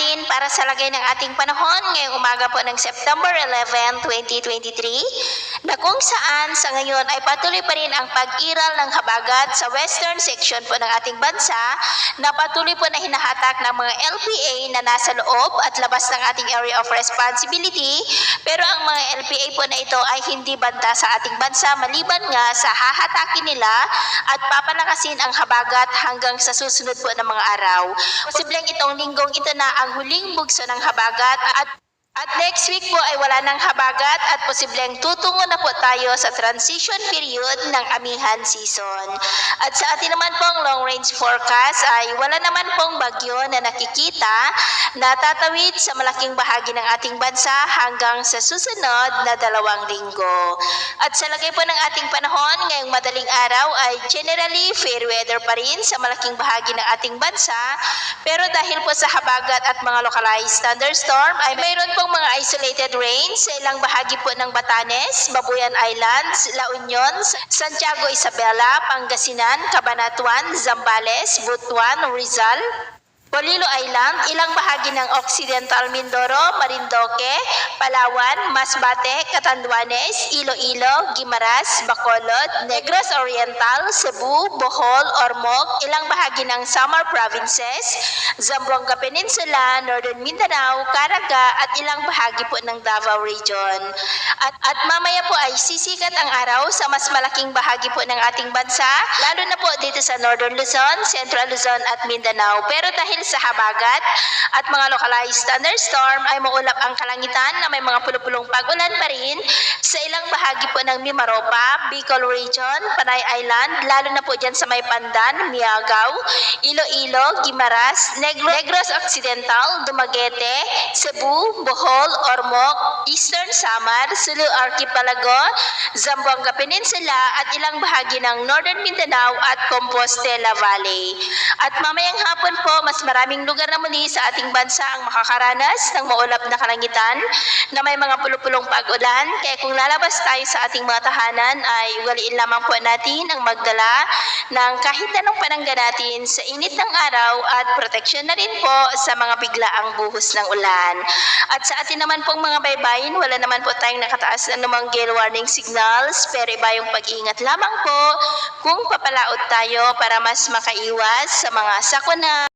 para sa lagay ng ating panahon ngayong umaga po ng September 11, 2023 na kung saan sa ngayon ay patuloy pa rin ang pag-iral ng habagat sa western section po ng ating bansa na patuloy po na hinahatak ng mga LPA na nasa loob at labas ng ating area of responsibility pero ang mga LPA po na ito ay hindi banta sa ating bansa maliban nga sa hahatakin nila at papalakasin ang habagat hanggang sa susunod po ng mga araw. Posibleng itong linggong ito na ang huling bugso ng habagat at at next week po ay wala ng habagat at posibleng tutungo na po tayo sa transition period ng amihan season. At sa atin naman pong long range forecast ay wala naman pong bagyo na nakikita na tatawid sa malaking bahagi ng ating bansa hanggang sa susunod na dalawang linggo. At sa lagay po ng ating panahon ngayong madaling araw ay generally fair weather pa rin sa malaking bahagi ng ating bansa pero dahil po sa habagat at mga localized thunderstorm ay mayroon pong mga isolated rain sa ilang bahagi po ng Batanes, Babuyan Islands, La Union, Santiago Isabela, Pangasinan, Cabanatuan, Zambales, Butuan, Rizal, Polilo Island, ilang bahagi ng Occidental Mindoro, Marindoque, Palawan, Masbate, Catanduanes, Iloilo, Guimaras, Bacolod, Negros Oriental, Cebu, Bohol, Ormoc, ilang bahagi ng Samar Provinces, Zamboanga Peninsula, Northern Mindanao, Caraga at ilang bahagi po ng Davao Region. At, at mamaya po ay sisikat ang araw sa mas malaking bahagi po ng ating bansa, lalo na po dito sa Northern Luzon, Central Luzon at Mindanao. Pero dahil sa habagat. At mga localized thunderstorm ay maulap ang kalangitan na may mga pulupulong pag-ulan pa rin sa ilang bahagi po ng Mimaropa, Bicol Region, Panay Island, lalo na po dyan sa may Pandan, Miagaw, Iloilo, Guimaras, Negro, Negros Occidental, Dumaguete, Cebu, Bohol, Ormoc, Eastern Samar, Sulu Archipelago, Zamboanga Peninsula at ilang bahagi ng Northern Mindanao at Compostela Valley. At mamayang hapon po, mas maraming lugar na muli sa ating bansa ang makakaranas ng maulap na kalangitan na may mga pulupulong pag-ulan. Kaya kung lalabas tayo sa ating mga tahanan ay ugaliin lamang po natin ang magdala ng kahit anong panangga natin sa init ng araw at proteksyon na rin po sa mga biglaang buhos ng ulan. At sa atin naman pong mga baybayin, wala naman po tayong nakataas na namang gale warning signals pero iba yung pag-ingat lamang po kung papalaot tayo para mas makaiwas sa mga sakuna